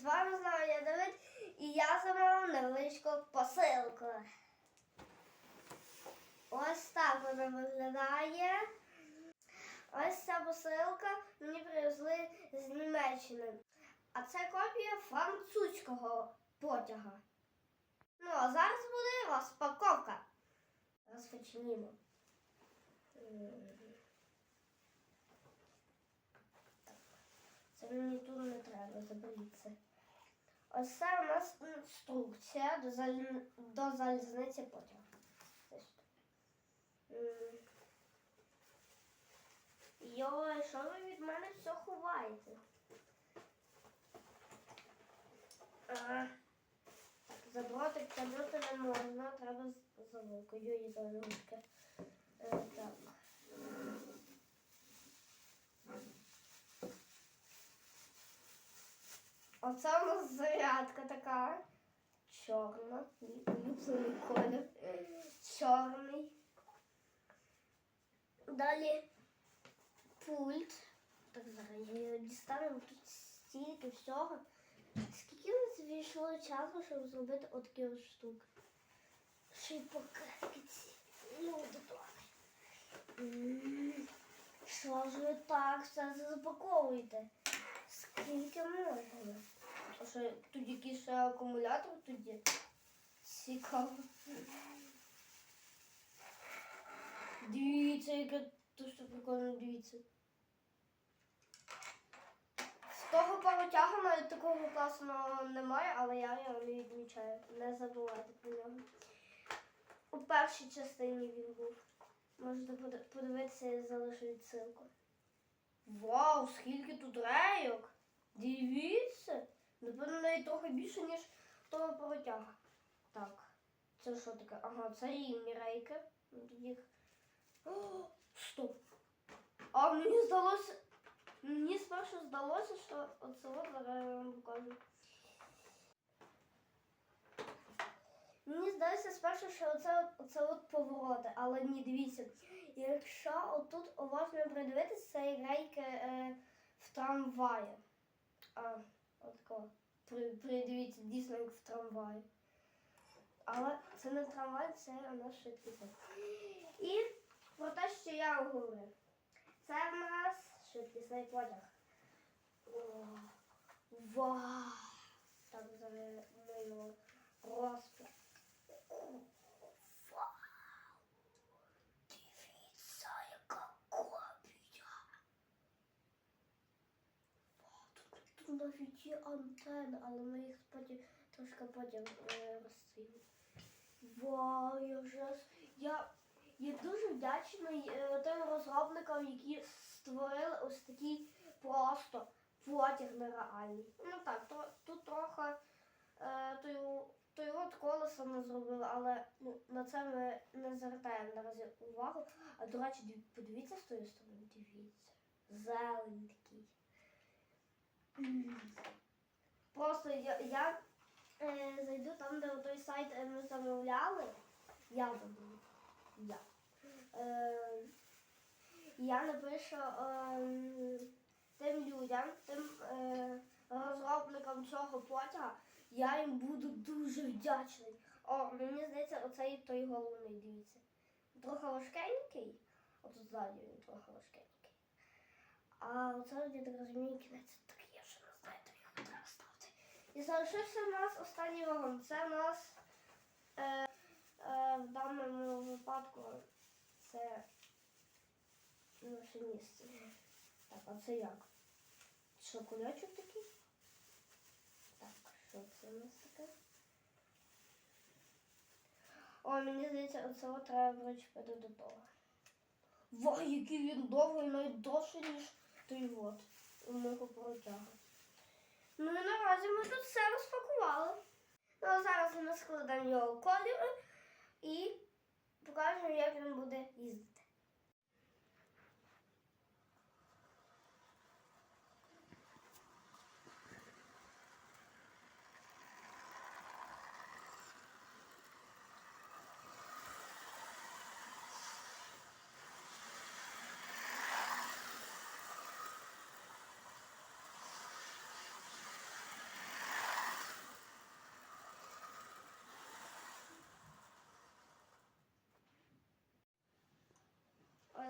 з вами знову я Давид, і я замовив невеличку посилку. Ось так вона виглядає. Ось ця посилка мені привезли з Німеччини. А це копія французького потяга. Ну, а зараз буде розпаковка. Розпочнімо. Це мені тут не треба, заберіть це. Ось це у нас інструкція до, заль... до залізниці потягу. Ось Йой, що ви від мене все ховаєте? А, так, за тягнути не можна, треба за вилкою і за ручки. Е, так. Оце у нас зарядка така. Чорна. Мій улюблений колір. Чорний. Далі пульт. Так, зараз я його дістану. Тут стільки всього. Скільки у нас війшло часу, щоб зробити отакі от штуки? Ще й пакетки ці. Люди добрі. Що ж ви так все запаковуєте? Скільки можна? А що тут якийсь акумулятор є? Цікаво. Дивіться, яке тут що прикольно дивіться. З того паротяга навіть такого класного немає, але я його не відмічаю. Не забувайте про нього. У першій частині він був. Можете подивитися, я залишу відсилку. Вау, скільки тут рейок! Дивіться! Напевно, навіть трохи більше, ніж того паротяга. Так, це що таке? Ага, це рівні рейки. Ну, їх. О, стоп! А мені здалося. Мені спершу здалося, що оце от зараз я вам покажу. Мені здається спершу, що оце, от- оце от повороти, але ні, дивіться. Якщо отут уважно придивитися, це рейки е, в трамваї. А, отако. При, придивіться, дійсно як в трамваї. Але це не трамвай, це у нас швидкість. І про те, що я говорю. Це в нас швидкісний потяг. О, Вау! Так, зараз ми його розпи. Навіть є антени, але ми їх потім трошки потім е. Вау, я вже я, я дуже вдячний е, тим розробникам, які створили ось такий просто потяг нереальний. Ну так, то, тут трохи е, той, той от колеса не зробили, але ну, на це ми не звертаємо наразі увагу. А до речі, подивіться з тої сторони, дивіться. Зелень такий. Просто я, я е, зайду там, де той сайт е, ми замовляли. Я забуду. Я. Е, я напишу е, тим людям, тим е, розробникам цього потяга, я їм буду дуже вдячний. О, мені здається, оцей той головний, дивіться. Трохи важкенький. Отут ззаді він трохи важкенький. А оце, я так розумію, кінець такий, я ще не знаю, то його треба ставити. І залишився в нас останній вагон. Це в нас е, е, в даному випадку це машиніст. Так, а це як? Що, такий? Що це у нас таке? О, мені здається, оце от треба причепити до того. Вау, який він довгий, навіть довший, ніж той от у мого протягу. Ну і наразі ми тут все розпакували. Ну а зараз ми складемо його кольори і покажемо, як він буде їздити.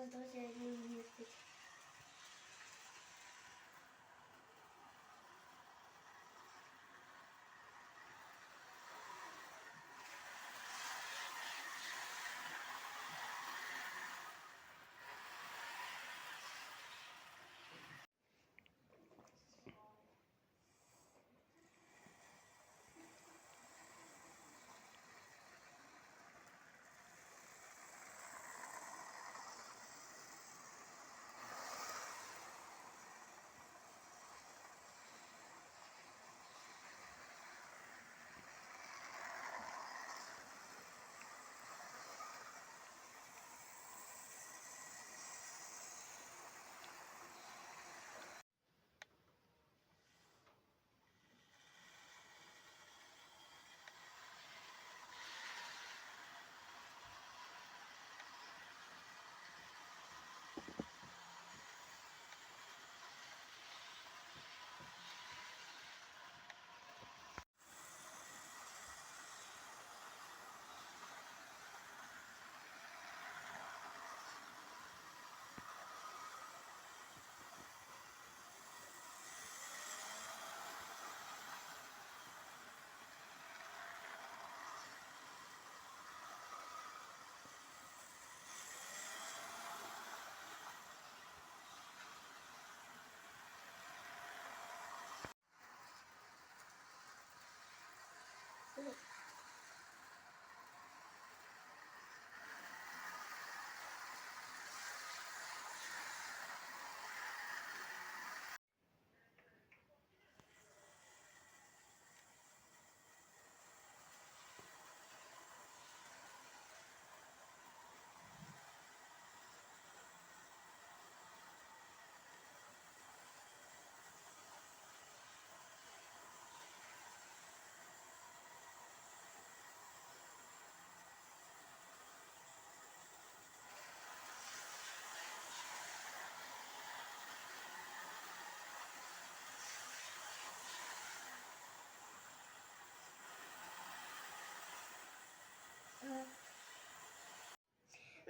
Зараз, друзі,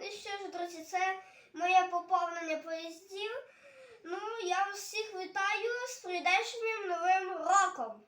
Ну що ж, друзі, це моє поповнення поїздів. Ну, я всіх вітаю з прийдешнім новим роком.